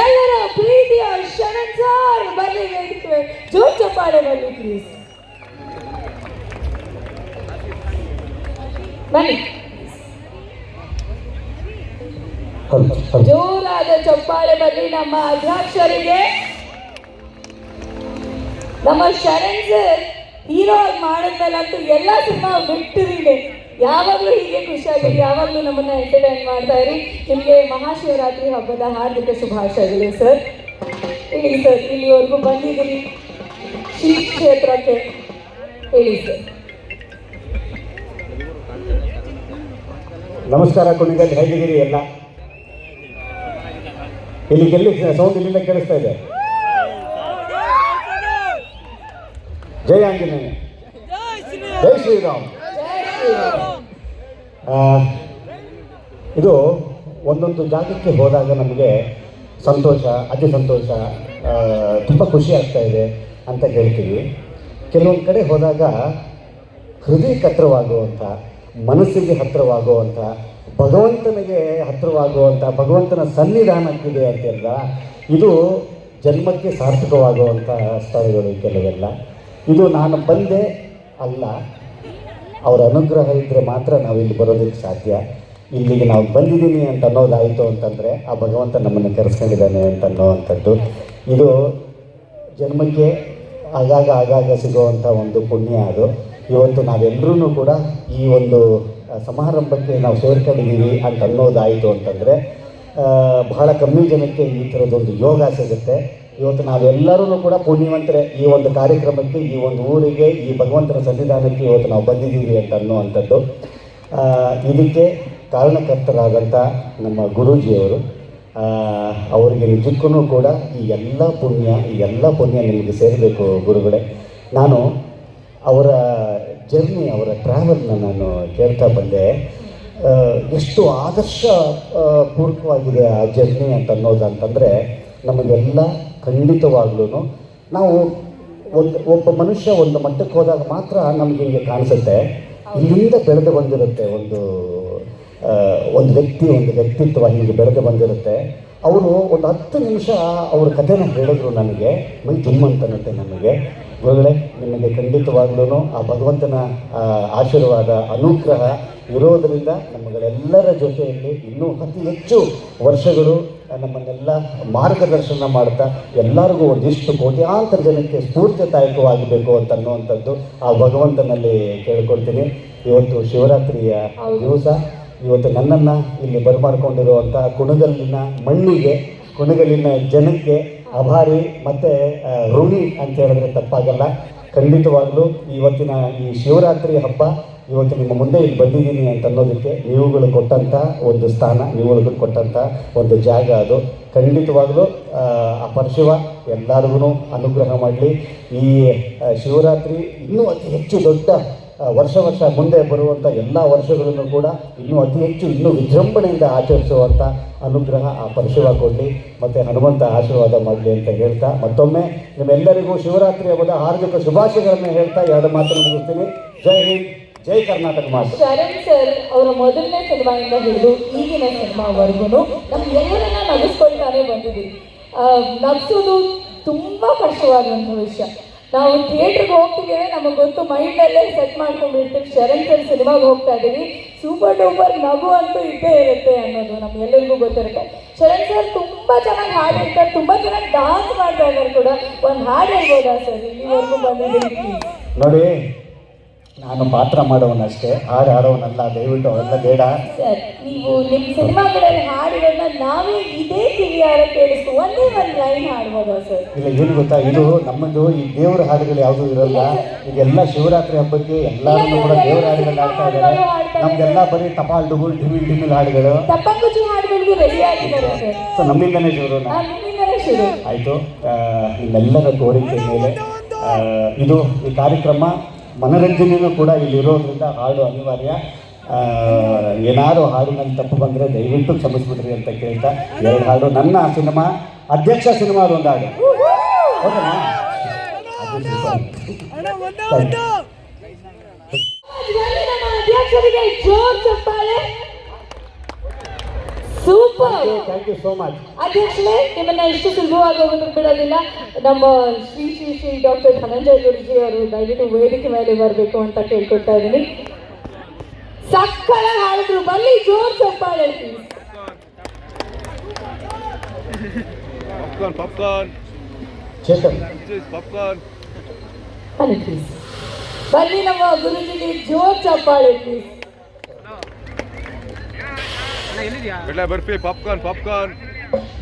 ಎಲ್ಲರ ಪ್ರೀತಿಯ ಶರಣ್ ಬರಲಿ ವೇದಿಕೆ ಜೋರ್ ಚಪ್ಪಾಳೆ ಬರಲಿ ಪ್ಲೀಸ್ ಬನ್ನಿ. ಜೋರಾದ ಚಪ್ಪಾಳೆ ಬರಲಿ ನಮ್ಮ ಅಧ್ಯಕ್ಷರಿಗೆ ನಮ್ಮ ಶರಣ್ ಸರ್ ಹೀರೋ ಆಗಿ ಮಾಡಿದ್ಮೇಲಂತೂ ಎಲ್ಲ ಸಿನಿಮಾ ಬಿಟ್ಟಿರಿದೆ ಯಾವಾಗಲೂ ಹೀಗೆ ಖುಷಿಯಾಗಿರಿ ಯಾವಾಗಲೂ ನಮ್ಮನ್ನ ಎಂಟರ್ಟೈನ್ ಮಾಡ್ತಾ ಇರಿ. ನಿಮಗೆ ಮಹಾಶಿವರಾತ್ರಿ ಹಬ್ಬದ ಹಾರ್ದಿಕ ಶುಭಾಶಯಗಳು ಸರ್ ಹೇಳಿ ಸರ್ ಇಲ್ಲಿವರೆಗೂ ಬಂದಿದ್ದೀರಿ? ಶ್ರೀ ಕ್ಷೇತ್ರಕ್ಕೆ ಹೇಳಿ ಸರ್ ನಮಸ್ಕಾರ ಕುಣಿಗಲ್ ಹೇಗಿದ್ದೀರಿ ಎಲ್ಲ? ಇಲ್ಲಿ ಗೆಲ್ಲಿ ಸೌಂಡ್ ಇಲ್ಲಿಂದ ಕೇಳಿಸ್ತಾ ಇದೆ. ಜೈ ಆಂಜನೇಯ. ಜೈ ಶ್ರೀರಾಮ್. ಜಯ ಶ್ರೀರಾಮ್. ಆ, ಇದು ಒಂದೊಂದು ಜಾಗಕ್ಕೆ ಹೋದಾಗ ನಮಗೆ ಸಂತೋಷ, ಅತಿ ಸಂತೋಷ ತುಂಬ ಖುಷಿ ಆಗ್ತಾ ಇದೆ ಅಂತ ಹೇಳ್ತೀವಿ. ಕೆಲವೊಂದು ಕಡೆ ಹೋದಾಗ ಹೃದಯಕ್ಕೆ ಹತ್ತಿರವಾಗುವಂಥ ಮನಸ್ಸಿಗೆ ಹತ್ತಿರವಾಗುವಂಥ ಭಗವಂತನಿಗೆ ಹತ್ತಿರವಾಗುವಂಥ ಭಗವಂತನ ಸನ್ನಿಧಾನಕ್ಕಿದೆ ಅಂತೆಲ್ಲ ಇದು ಜನ್ಮಕ್ಕೆ ಸಾರ್ಥಕವಾಗುವಂಥ ಸ್ಥಳಗಳು ಕೆಲವೆಲ್ಲ. ಇದು ನಾನು ಬಂದೆ ಅಲ್ಲ. ಅವರ ಅನುಗ್ರಹ ಇದ್ದರೆ ಮಾತ್ರ ನಾವು ಇಲ್ಲಿ ಬರೋದಕ್ಕೆ ಸಾಧ್ಯ. ಇಲ್ಲಿಗೆ ನಾವು ಬಂದಿದ್ದೀನಿ ಅಂತ ಅನ್ನೋದಾಯಿತು ಅಂತಂದರೆ ಆ ಭಗವಂತ ನಮ್ಮನ್ನು ಕರೆಸ್ಕೊಂಡಿದ್ದಾನೆ ಅಂತ ಅನ್ನೋವಂಥದ್ದು ಇದು ಜನ್ಮಕ್ಕೆ ಆಗಾಗ ಆಗಾಗ ಸಿಗುವಂಥ ಒಂದು ಪುಣ್ಯ ಅದು. ಇವತ್ತು ನಾವೆಲ್ಲರೂ ಕೂಡ ಈ ಒಂದು ಸಮಾರಂಭಕ್ಕೆ ನಾವು ಸೇರ್ಕೊಂಡಿದ್ದೀವಿ ಅಂತ ಅನ್ನೋದಾಯಿತು ಅಂತಂದರೆ ಬಹಳ ಕಮ್ಮಿ ಜನಕ್ಕೆ ಈ ಥರದೊಂದು ಯೋಗ ಸಿಗುತ್ತೆ. ಇವತ್ತು ನಾವೆಲ್ಲರೂ ಕೂಡ ಪುಣ್ಯವಂತರೇ ಈ ಒಂದು ಕಾರ್ಯಕ್ರಮಕ್ಕೆ, ಈ ಒಂದು ಊರಿಗೆ, ಈ ಭಗವಂತನ ಸನ್ನಿಧಾನಕ್ಕೆ ಇವತ್ತು ನಾವು ಬಂದಿದ್ದೀವಿ ಅಂತ ಅನ್ನುವಂಥದ್ದು. ಇದಕ್ಕೆ ಕಾರಣಕರ್ತರಾದಂಥ ನಮ್ಮ ಗುರೂಜಿಯವರು ಅವರಿಗೆ ನಿಜಕ್ಕೂ ಕೂಡ ಈ ಎಲ್ಲ ಪುಣ್ಯ, ಈ ಎಲ್ಲ ಪುಣ್ಯ ನಿಮಗೆ ಸೇರಬೇಕು ಗುರುಗಳೇ. ನಾನು ಅವರ ಜರ್ನಿ, ಅವರ ಟ್ರಾವೆಲ್ನ ನಾನು ಕೇಳ್ತಾ ಬಂದೆ. ಎಷ್ಟು ಆದರ್ಶ ಪೂರ್ವಕವಾಗಿದೆ ಆ ಜರ್ನಿ ಅಂತ ಅನ್ನೋದು ಅಂತಂದರೆ, ನಮಗೆಲ್ಲ ಖಂಡಿತವಾಗ್ಲೂ ನಾವು ಒಂದು, ಒಬ್ಬ ಮನುಷ್ಯ ಒಂದು ಮಟ್ಟಕ್ಕೆ ಹೋದಾಗ ಮಾತ್ರ ನಮಗೆ ಹಿಂಗೆ ಕಾಣಿಸುತ್ತೆ. ಇಲ್ಲಿಂದ ಬೆಳೆದು ಬಂದಿರುತ್ತೆ ಒಂದು ಒಂದು ವ್ಯಕ್ತಿ, ಒಂದು ವ್ಯಕ್ತಿತ್ವ ಹೀಗೆ ಬೆಳೆದು ಬಂದಿರುತ್ತೆ. ಅವರು ಒಂದು ಹತ್ತು ನಿಮಿಷ ಅವ್ರ ಕಥೆನ ಹೇಳಿದ್ರು ನನಗೆ, ಮೈ ತುಂಬಂತನತ್ತೆ ನನಗೆ. ಗುರುಗಳೇ ನಿಮಗೆ ಖಂಡಿತವಾಗ್ಲೂ ಆ ಭಗವಂತನ ಆಶೀರ್ವಾದ ಅನುಗ್ರಹ ಇರೋದರಿಂದ ನಮ್ಮಗಳೆಲ್ಲರ ಜೊತೆಯಲ್ಲಿ ಇನ್ನೂ ಅತಿ ಹೆಚ್ಚು ವರ್ಷಗಳು ನಮ್ಮನ್ನೆಲ್ಲ ಮಾರ್ಗದರ್ಶನ ಮಾಡ್ತಾ ಎಲ್ಲರಿಗೂ ಒಂದಿಷ್ಟು ಕೋಟ್ಯಾಂತರ ಜನಕ್ಕೆ ಸ್ಫೂರ್ತಿದಾಯಕವಾಗಬೇಕು ಅಂತ ಅನ್ನುವಂಥದ್ದು ಆ ಭಗವಂತನಲ್ಲಿ ಕೇಳ್ಕೊಳ್ತೀನಿ. ಇವತ್ತು ಶಿವರಾತ್ರಿಯ ದಿವಸ ಇವತ್ತು ನನ್ನನ್ನು ಇಲ್ಲಿ ಬರಮಾಡ್ಕೊಂಡಿರುವಂಥ ಕುಣಗಲ್ಲಿನ ಮಣ್ಣಿಗೆ ಕುಣಗಲಿನ ಜನಕ್ಕೆ ಅಭಾರಿ ಮತ್ತು ಋಣಿ ಅಂತ ಹೇಳಿದ್ರೆ ತಪ್ಪಾಗಲ್ಲ. ಖಂಡಿತವಾಗಲೂ ಇವತ್ತಿನ ಈ ಶಿವರಾತ್ರಿ ಹಬ್ಬ ಇವತ್ತು ನಿಮ್ಮ ಮುಂದೆ ಇಲ್ಲಿ ಬಂದಿದ್ದೀನಿ ಅಂತ ಅನ್ನೋದಕ್ಕೆ ನೀವುಗಳು ಕೊಟ್ಟಂಥ ಒಂದು ಸ್ಥಾನ ನೀವುಗಳು ಕೊಟ್ಟಂಥ ಒಂದು ಜಾಗ ಅದು. ಖಂಡಿತವಾಗಲೂ ಆ, ಪರಶಿವ ಎಲ್ಲರಿಗೂ ಅನುಗ್ರಹ ಮಾಡಲಿ. ಈ ಶಿವರಾತ್ರಿ ಇನ್ನೂ ಅತಿ ಹೆಚ್ಚು ದೊಡ್ಡ ವರ್ಷ ವರ್ಷ ಮುಂದೆ ಬರುವಂಥ ಎಲ್ಲ ವರ್ಷಗಳನ್ನು ಕೂಡ ಇನ್ನೂ ಅತಿ ಹೆಚ್ಚು ಇನ್ನೂ ವಿಜೃಂಭಣೆಯಿಂದ ಆಚರಿಸುವಂಥ ಅನುಗ್ರಹ ಆ ಪರಶಿವ ಕೊಡಲಿ ಮತ್ತು ಹನುಮಂತ ಆಶೀರ್ವಾದ ಮಾಡಲಿ ಅಂತ ಹೇಳ್ತಾ ಮತ್ತೊಮ್ಮೆ ನಿಮ್ಮೆಲ್ಲರಿಗೂ ಶಿವರಾತ್ರಿ ಹಬ್ಬದ ಹಾರ್ದಿಕ ಶುಭಾಶಯಗಳನ್ನು ಹೇಳ್ತಾ ಎರಡು ಮಾತನ್ನು ಮುಗಿಸ್ತೀನಿ. ಜೈ ಹಿಂದ್, ಜೈ ಕರ್ನಾಟಕ ಮಾತು. ಶರಣ್ ಸರ್ ಅವರ ಮೊದಲನೇ ಸಿನಿಮಾಯಿಂದ ಹಿಡಿದು ಈಗಿನ ಸಿನಿಮಾವರೆಗೂ ನಮ್ಮೆಲ್ಲರನ್ನ ನಗಿಸ್ಕೊಳ್ತಾನೆ ಬಂದಿದ್ದೀವಿ. ನಗಿಸೋದು ತುಂಬ ಕಷ್ಟವಾದಂಥ ವಿಷಯ. ನಾವು ಥಿಯೇಟ್ರಿಗೆ ಹೋಗ್ತಿದ್ದೇವೆ ನಮಗೆ ಗೊತ್ತು ಮೈಂಡಲ್ಲೇ ಸೆಟ್ ಮಾಡ್ಕೊಂಡಿರ್ತೀವಿ ಶರಣ್ ಸರ್ ಸಿನಿಮಾಗೆ ಹೋಗ್ತಾ ಇದ್ದೀವಿ. ಸೂಪರ್ ಡೂಪರ್ ನಗು ಅಂತೂ ಇದ್ದೇ ಇರುತ್ತೆ ಅನ್ನೋದು ನಮ್ಗೆಲ್ಲರಿಗೂ ಗೊತ್ತಿರುತ್ತೆ. ಶರಣ್ ಸರ್ ತುಂಬ ಚೆನ್ನಾಗಿ ಹಾಡಿರ್ತಾರೆ ತುಂಬ ಚೆನ್ನಾಗಿ ಡಾನ್ಸ್ ಮಾಡ್ತಾ ಇದ್ದಾರೆ ಕೂಡ. ಒಂದು ಹಾಡು ಹೇಳ್ಬೋದಾ ಸರ್ ಇಲ್ಲಿವರೆಗೂ ಬಂದಿದ್ದೀವಿ ನೋಡಿ ನಾನು ಪಾತ್ರ ಮಾಡೋವನಷ್ಟೇ ಹಾಡು ಹಾಡೋವನಲ್ಲ ದಯವಿಟ್ಟು ಅವೆಲ್ಲ ಬೇಡ. ಸರ್ ನೀವು ನಿಮ್ಮ ಸಿನಿಮಾಗಳಲ್ಲಿ ಹಾಡಿರೋದನ್ನ ನಾವೇ ಇದೇ ಕಿವಿಯಾರ ಕೇಳಿಸ್ತು ಒಂದೇ ಒಂದು ಲೈನ್ ಹಾಡ್ಬೋದಾ ಸರ್? ಇಲ್ಲ ಏನು ಗೊತ್ತಾ ಇದು ನಮ್ಮದು ಈ ದೇವರ ಹಾಡುಗಳು ಯಾವುದೂ ಇರಲ್ಲ. ಇದೆಲ್ಲ ಶಿವರಾತ್ರಿ ಹಬ್ಬಕ್ಕೆ ಎಲ್ಲರೂ ಕೂಡ ದೇವರ ಹಾಡುಗಳು ಹಾಡ್ತಾ ಇದ್ದಾರೆ. ನಮ್ದೆಲ್ಲ ಬರೀ ಟಪಾಲ್ ಡುಗುಲ್ ಡಿಮಿಲ್ ಡಿಮಿಲ್ ಹಾಡುಗಳು. ತಪ್ಪಂಗುಚಿ ಹಾಡುಗಳಿಗೂ ರೆಡಿ ಆಗಿದ್ದಾರೆ ಸರ್. ಸೊ ನಮ್ಮಿಂದನೇ ಶುರು ಆಯಿತು. ನಿಮ್ಮೆಲ್ಲರ ಕೋರಿಕೆ ಮೇಲೆ ಇದು ಈ ಕಾರ್ಯಕ್ರಮ ಮನರಂಜನೆಯೂ ಕೂಡ ಇಲ್ಲಿರೋದ್ರಿಂದ ಹಾಡು ಅನಿವಾರ್ಯ ಏನಾದರೂ ಹಾಡಿನಲ್ಲಿ ತಪ್ಪು ಬಂದರೆ ದಯವಿಟ್ಟು ಕ್ಷಮಿಸ್ಬಿಡ್ರಿ ಅಂತ ಕೇಳ್ತಾ ಎರಡು ಹಾಡು ನನ್ನ ಸಿನಿಮಾ ಅಧ್ಯಕ್ಷ ಸಿನಿಮಾ ಒಂದು ಹಾಡು ಓಕೆನಾ ಅದು super. Thank you. ಧ್ವನಿ ನಮ್ಮ ಅಧ್ಯಕ್ಷರಿಗೆ ಜೋರ್ ಚಪ್ಪಾಳೆ super thank you so much ಅಧ್ಯಕ್ಷರೇ ನಿಮ್ಮನ್ನ ಇಷ್ಟು ಸುಲಭವಾಗಿ ಹೋಗೋದಕ್ಕೆ ಬಿಡೋದಿಲ್ಲ. ನಮ್ಮ ಶ್ರೀ ಶ್ರೀ ಶ್ರೀ ಡಾಕ್ಟರ್ ಧನಂಜಯ ಗುರುಜಿ ಅವರು ದಯವಿಟ್ಟು ವೇದಿಕೆ ಮೇಲೆ ಬರಬೇಕು ಅಂತ ಕೇಳ್ಕೊಳ್ತಾ ಇದ್ದೀನಿ. ಸಕ್ಕಳ ಹಾಡಿದ್ರು ಬನ್ನಿ ಜೋರ್ ಚಪ್ಪಾಳೆ please. Popcorn, popcorn. Chetan This is popcorn. ಬನ್ನಿ ಪ್ಲೀಸ್ ಬನ್ನಿ ನಮ್ಮ ಗುರುಜಿಗೆ ಜೋರ್ ಚಪ್ಪಾಳೆ ಪ್ಲೀಸ್ ಕಡಲೆ ಬರ್ಫಿ ಪಾಪ್ಕಾರ್ನ್ ಪಾಪ್ಕಾರ್ನ್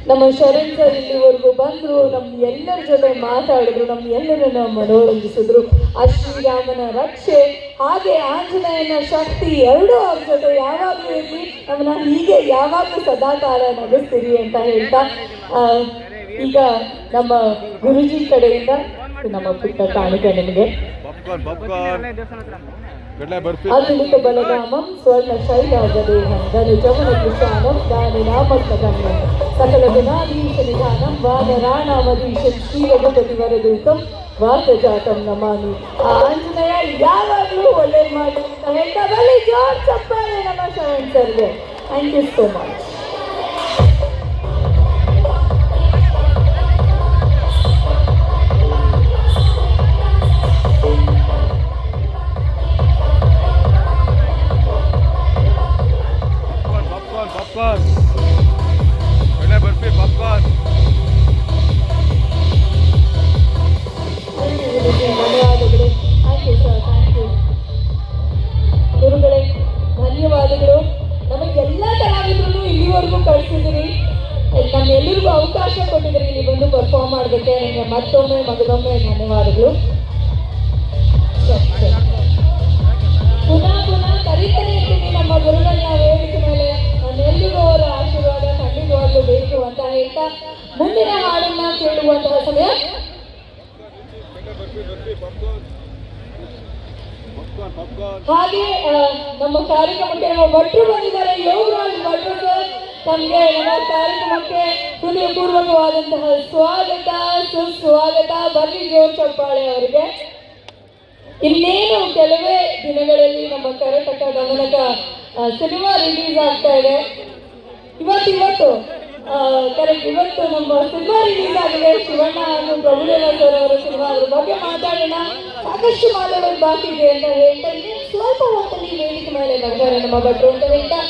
ನಮ್ಮ ಶರಣ್ ಸರ್ ಇಲ್ಲಿವರೆಗೂ ಬಂದ್ರು ನಮ್ಮ ಎಲ್ಲರ ಜೊತೆ ಮಾತಾಡಿದ್ರು ನಮ್ಮ ಎಲ್ಲರನ್ನ ಮನೋರಂಜಿಸಿದ್ರು ಆ ಶ್ರೀರಾಮನ ರಕ್ಷೆ ಹಾಗೆ ಆಂಜನೇಯನ ಶಕ್ತಿ ಎರಡೂ ಅವ್ರ ಜೊತೆ ಯಾವಾಗಲೂ ಇರಲಿ. ನಮ್ಮನ್ನ ಹೀಗೆ ಯಾವಾಗಲೂ ಸದಾಕಾಲ ನಗಿಸ್ತೀರಿ ಅಂತ ಹೇಳ್ತಾ ಈಗ ನಮ್ಮ ಗುರುಜಿ ಕಡೆಯಿಂದ ನಮ್ಮ ಪುಟ್ಟ ಕಾಣಿಕೆ ನಿಮಗೆ. ಪಾಪ್ಕಾರ್ನ್ ಪಾಪ್ಕಾರ್ನ್ ಕಡಲೆ ಬರ್ಫಿ ಅದುಲಿತ ಬಲರಾಮಂ ಸ್ವರ್ಣ ಶೈಲಾಗದೇಹಂ ಧನು ಜಮನ ಕೃಷಾನಂ ದಾನಿ ನಾಮಕಗಮ್ಯಂ ಸಕಲ ಗುಣಾಧೀಶ ನಿಧಾನಂ ವಾನರಾಣಾಮಧೀಶಂ ಶ್ರೀ ರಘುಪತಿ ವರದೂತಂ ವಾತಜಾತಂ ನಮಾಮಿ ಆ ಆಂಜನೇಯ ಯಾವಾಗಲೂ ಒಳ್ಳೇದು ಮಾಡಿ ಅಂತ ಹೇಳ್ತಾ ಬಲ್ಲಿ ಜೋರ್ ಚಪ್ಪಾಳೆ ನಮ್ಮ ಶರಣ್ ಸರ್ಗೆ ಥ್ಯಾಂಕ್ ಯು ಸೋ ಮಚ್ ಧನ್ಯವಾದಗಳು ಗುರುಗಳೇ, ಧನ್ಯವಾದಗಳು. ನಮಗೆಲ್ಲ ಕಲಾವಿದರು ಇಲ್ಲಿವರೆಗೂ ಕಳಿಸಿದಿರಿ ನಮ್ಮೆಲ್ಲರಿಗೂ ಅವಕಾಶ ಕೊಟ್ಟಿದ್ದೀರಿ. ಇಲ್ಲಿ ಬಂದು ಪರ್ಫಾರ್ಮ್ ಮಾಡೋದಕ್ಕೆ ನಿಮಗೆ ಮತ್ತೊಮ್ಮೆ ಮಗದೊಮ್ಮೆ ಧನ್ಯವಾದಗಳು. ಪುನಃ ಪುನಃ ಕರಿತಾನೆ ಇರ್ತೀನಿ ನಮ್ಮ ಗುರುಗಳನ್ನ ವೇದಿಕೆ ಮೇಲೆ. ನಮ್ಮೆಲ್ಲರಿಗೂ ಅವರ ಆಶೀರ್ವಾದ. ಹೇಳ್ತಾ ಮುಂದಿನ ಹಾಡನ್ನ ಕೇಳುವಂತಹ ಸಮಯ. ಹಾಗೆ ನಮ್ಮ ಕಾರ್ಯಕ್ರಮಕ್ಕೆ ಭಟ್ರು ಬಂದಿದ್ದಾರೆ. ಯೋಗರಾಜ್ ಭಟ್ರು ತಮಗೆ ನಮ್ಮ ಕಾರ್ಯಕ್ರಮಕ್ಕೆ ಹೃದಯಪೂರ್ವಕವಾದಂತಹ ಸ್ವಾಗತ, ಸುಸ್ವಾಗತ. ಬನ್ನಿ ಜೋರ್ ಚಪ್ಪಾಳೆ ಅವರಿಗೆ. ಇನ್ನೇನು ಕೆಲವೇ ದಿನಗಳಲ್ಲಿ ನಮ್ಮ ಕರ್ನಾಟಕ ಗಮನಕ ಸಿನಿಮಾ ರಿಲೀಸ್ ಆಗ್ತಾ ಇದೆ. ಇವತ್ತು ಇವತ್ತು ಕರೆಕ್ಟ್. ಇವತ್ತು ನಮ್ಮ ಸಿನಿಮಾ ರಿಲೀಸ್ ಆಗಿದೆ. ಶಿವಣ್ಣ ಹಾಗೂ ಪ್ರಭುದೇವ ಸರ್ ಅವರ ಸಿನಿಮಾ ಅದ್ರ ಬಗ್ಗೆ ಮಾತಾಡೋಣ. ಸಾಕಷ್ಟು ಮಾತಾಡೋದು ಬಾಕಿ ಇದೆ ಅಂತ ಹೇಳ್ತಾ ಇದ್ದೀನಿ. ಸ್ವಲ್ಪ ಹೊತ್ತಲ್ಲಿ ವೇದಿಕೆ ಮೇಲೆ ಬರ್ತಾರೆ ನಮ್ಮ ಭಟ್ರು ಅಂತ ಹೇಳ್ತಾ